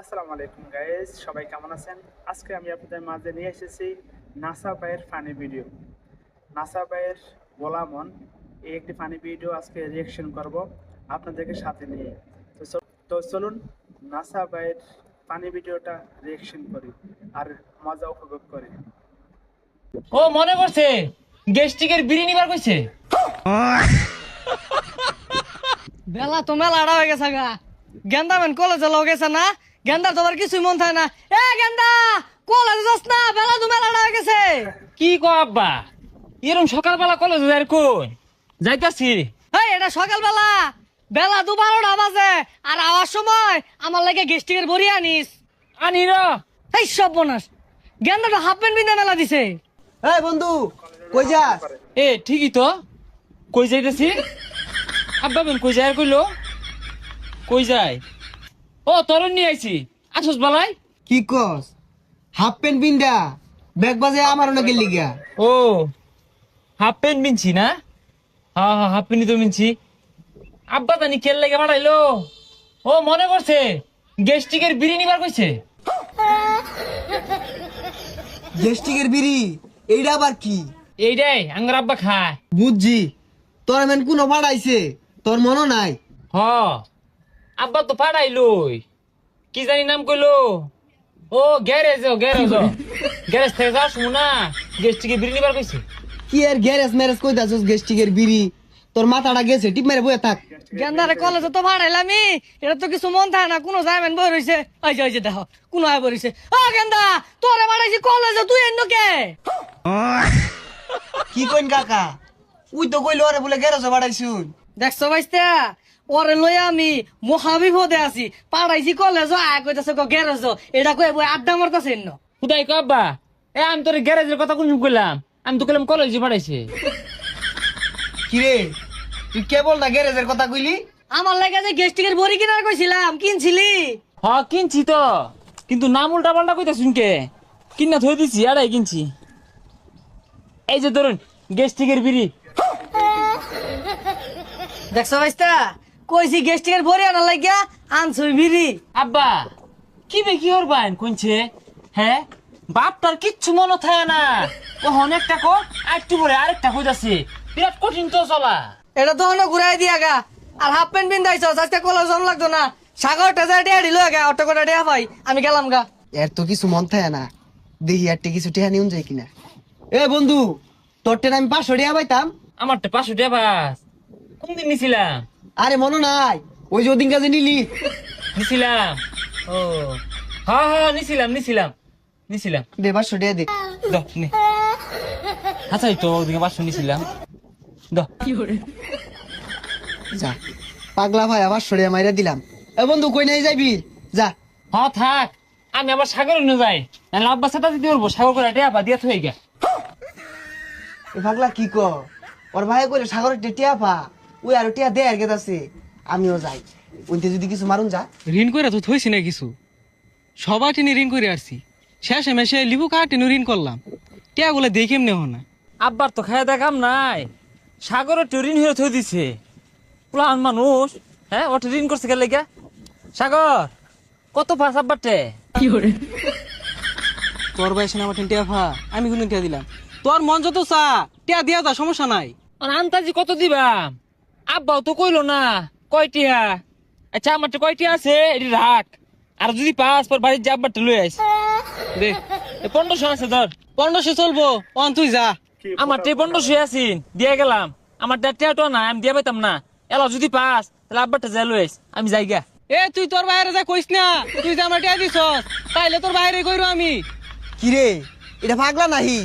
আসসালামু আলাইকুম গাইস সবাই কেমন আছেন? আজকে আমি আপনাদের মাঝে নিয়ে এসেছি নাসা ভাইয়ের ফানি ভিডিও নাসা ভাইয়ের গোলামন এই একটি ফানি ভিডিও আজকে রিয়েকশন করব আপনাদেরকে সাথে নিয়ে। তো তো চলুন নাসা ভাইয়ের ফানি ভিডিওটা রিয়েকশন করি আর মজা উপভোগ করি। ও মনে করছে গেস্টিকের বিড়ি নিবার কইছে বেলা তো মেলা আড়া হয়ে গেছে গা। গেন্দা মেন কলেজে লও গেছে না? গেন্দার তোমার কিছুই মন থাকে না। এ গেন্দা কলেজে যাস না বেলা তো মেলা হয়ে গেছে। কি কো আব্বা? এরম সকালবেলা কলেজ যাই কোন যাইতাছি। এই এটা সকালবেলা। বেলা দু বারোটা বাজে আর আওয়ার সময় আমার লাগে গেস্টিকের বড়ি আনিস। আনি র। এই সব বোনাস গেন্দাটা হাফ প্যান্ট বিন্দা মেলা দিছে। এই বন্ধু কই যাস? এ ঠিকই তো। কই যাইতেছি? আব্বা বেন কই যায় কইলো? কই যায়? ও তরুণ নিয়ে আইছি। আসুস বালাই। কি কস? হাফ প্যান্ট বিন্দা ব্যাগ বাজে আমার অনেক গেলি গিয়া ও হাফ প্যান্ট মিনছি না? হ্যাঁ হ্যাঁ হাফ প্যান্টই তো মিনছি। আব্বা জানি খেল লেগে বাড়াইলো। ও মনে করছে গেস্টিকের বিড়ি নিবার কইছে। গেস্টিকের বিড়ি এইটা আবার কি? এইটাই আঙ্গার আব্বা খায়। বুঝছি তোর এমন কোনো ভাড়াইছে তোর মনও নাই। হ। আব্বা তো পাঠাইলই কি জানি নাম কইলো? ও গ্যারেজ ও গ্যারেজ গ্যারেজ থেকে যাস না গেস্টিকে বিড়ি নিবার কইছে। কি আর গ্যারেজ ম্যারেজ কই দাসস গেস্টিকের বিড়ি? তোর মাথাটা গেছে টিপ মেরে বয়ে থাক। গেন্দারে কলেজে তো ভাড়াইলামি এটা তো কিছু মন থাকে না কোনো যাইমেন বই রইছে। ওই যে ওই যে দেখো কোনো আয় বই রইছে। ও গেন্দা তোরে ভাড়াইছি কলেজে তুই এন্ন কে? কি কইন কাকা? উই তো কইলো আরে বলে গ্যারেজে ভাড়াইছুন দেখছ ভাইস্তা? ওরে লই আমি মহাবিপদে আছি। পাড়াইছি কলেজ আয় কইতাছে গো গ্যারেজ এটা কই বই আড্ডা মারতাছে এন্ন খুদাই কো আব্বা। এ আমি তোর গ্যারেজের কথা কোন কইলাম? আমি তো কইলাম কলেজে পাঠাইছে কি রে তুই কেবল না গ্যারেজের কথা কইলি? আমার লাগে যে গেস্টিকের বড়ি কিনার কইছিলাম কিনছিলি? হ কিনছি তো। কিন্তু নাম উল্টা পাল্টা কইতা শুনকে। কিনা থই দিছি আড়াই কিনছি। এই যে ধরুন গেস্টিকের বিড়ি। দেখছ ভাইস্তা কইছি গেস্টিকের বড়ি আনার লাগিয়া আনছুই বিড়ি। আব্বা কি বে কি হরবান কোনছে হ্যাঁ বাপটার কিচ্ছু মনে থাকে না। ও অনেকটা কো আরেকটু পরে আরেকটা কইতাছে। বিরাট কঠিন তো চলা। এটা তো অনেক ঘুরাই দিয়া গা। আর হাফ প্যান্ট বিন্দাইছ আজকে কলেজ জন লাগতো না। সাগর টেজা টিয়া দিল গা অটো করে টিয়া পাই আমি গেলাম গা। এর তো কিছু মন থাকে না। দেখি আর কিছু টেহা নিউন যায় কিনা। এ বন্ধু তোর টেন আমি পাঁচশো টিয়া পাইতাম? আমার তো পাঁচশো টাকা বাস। কোনদিন নিছিলাম? আরে মনে নাই। ওই যে ওদিন কাজে নিলি। নিছিলাম। ও। হ্যাঁ হ্যাঁ নিছিলাম নিছিলাম নিছিলাম। দে পাঁচশো টিয়া দে। দ নে। আচ্ছা তো ওদিকে পাঁচশো নিছিলাম। দ। যা। পাগলা ভাই আবার সরিয়া মাইরা দিলাম। এ বন্ধু কই নাই যাবি যা। হ্যাঁ থাক। আমি আবার সাগরে নিয়ে যাই। নাহলে আব্বা সাথে দিতে পারব সাগর করে টেপা দিয়ে থই গা পাগলা কি ক ওর ভাই কইলে সাগরের টে টিয়া পা। ওই আর টিয়া দে আর গেতাছে আমিও যাই। ওইতে যদি কিছু মারুন যা। ঋণ করে তো থইছি না কিছু। সবার টেনে ঋণ করে আসছি শেষে মেশে লিবু কার টেনে ঋণ করলাম। টিয়াগুলো দেখে এমনি হো না? আব্বার তো খায় দেখাম নাই। সাগরে ঋণ হয়ে থই দিছে। প্লান মানুষ হ্যাঁ ও ঋণ করছে গেলে গা সাগর কত পাস আব্বারটে? তোর বয়সে আমার টিয়া ফা আমি কোনো টিয়া দিলাম। তোর মন যত চা টিয়া দিয়া যা সমস্যা নাই। আর আন্তাজি কত দিবাম? আব্বাও তো কইলো না কয়টিয়া? আচ্ছা আমার তো কয়টিয়া আছে? এটি রাখ। আর যদি পাস পর বাড়ির যে আব্বারটা লই আইস। দে এ পনেরোশো আছে ধর। পনেরোশো চলবো। অন তুই যা। আমার টে পনেরোশো আছিন দিয়ে গেলাম। আমার দেড়টা না আমি দিয়ে পাইতাম না। এলা যদি পাস তাহলে আব্বারটা যাই লই আইস। আমি যাই গা। এ তুই তোর বাইরে যা কইস না। তুই যে আমার টিয়া দিছস তাইলে তোর বাইরে কইরো আমি। কি রে এটা পাগলা নাহি?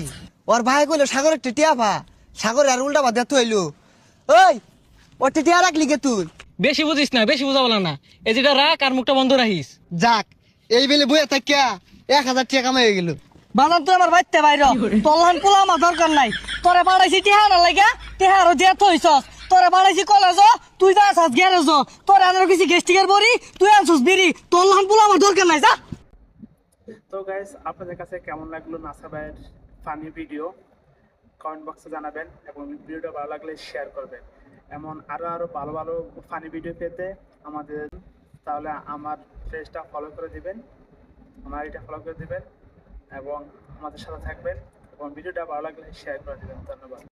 ওর ভাই কইলো সাগরের টে টিয়া পা। সাগরে আর উল্টা বাদ হইল ওই ওর টে টিয়া রাখলি কে তুই। বেশি বুঝিস না বেশি বুঝা বলা না। এই যেটা রাখ আর মুখটা বন্ধ রাখিস। যাক এই বেলে বইয়া থাকিয়া এক হাজার টাকা কামাই হয়ে গেল। বাজান তুই আমার বাইতে বাইর। তলহান পোলা আমার দরকার নাই। তোরে পাড়াইছি টিহা না লাগিয়া টিহা আরও দিয়ে থইছস। তোরে পাড়াইছি কলেজ তুই যা আসাস গ্যারেজ। তোরে আনার কিছু গেস্টিকের বড়ি তুই আনছস বিড়ি। তলহান পোলা আমার দরকার নাই যা। তো গাইস আপনাদের কাছে কেমন লাগল নাসা ভাইয়ের ফানি ভিডিও কমেন্ট বক্সে জানাবেন এবং ভিডিওটা ভালো লাগলে শেয়ার করবেন। এমন আরও আরও ভালো ভালো ফানি ভিডিও পেতে আমাদের, তাহলে আমার পেজটা ফলো করে দিবেন, আমার এটা ফলো করে দিবেন এবং আমাদের সাথে থাকবেন এবং ভিডিওটা ভালো লাগলে শেয়ার করে দিবেন, ধন্যবাদ।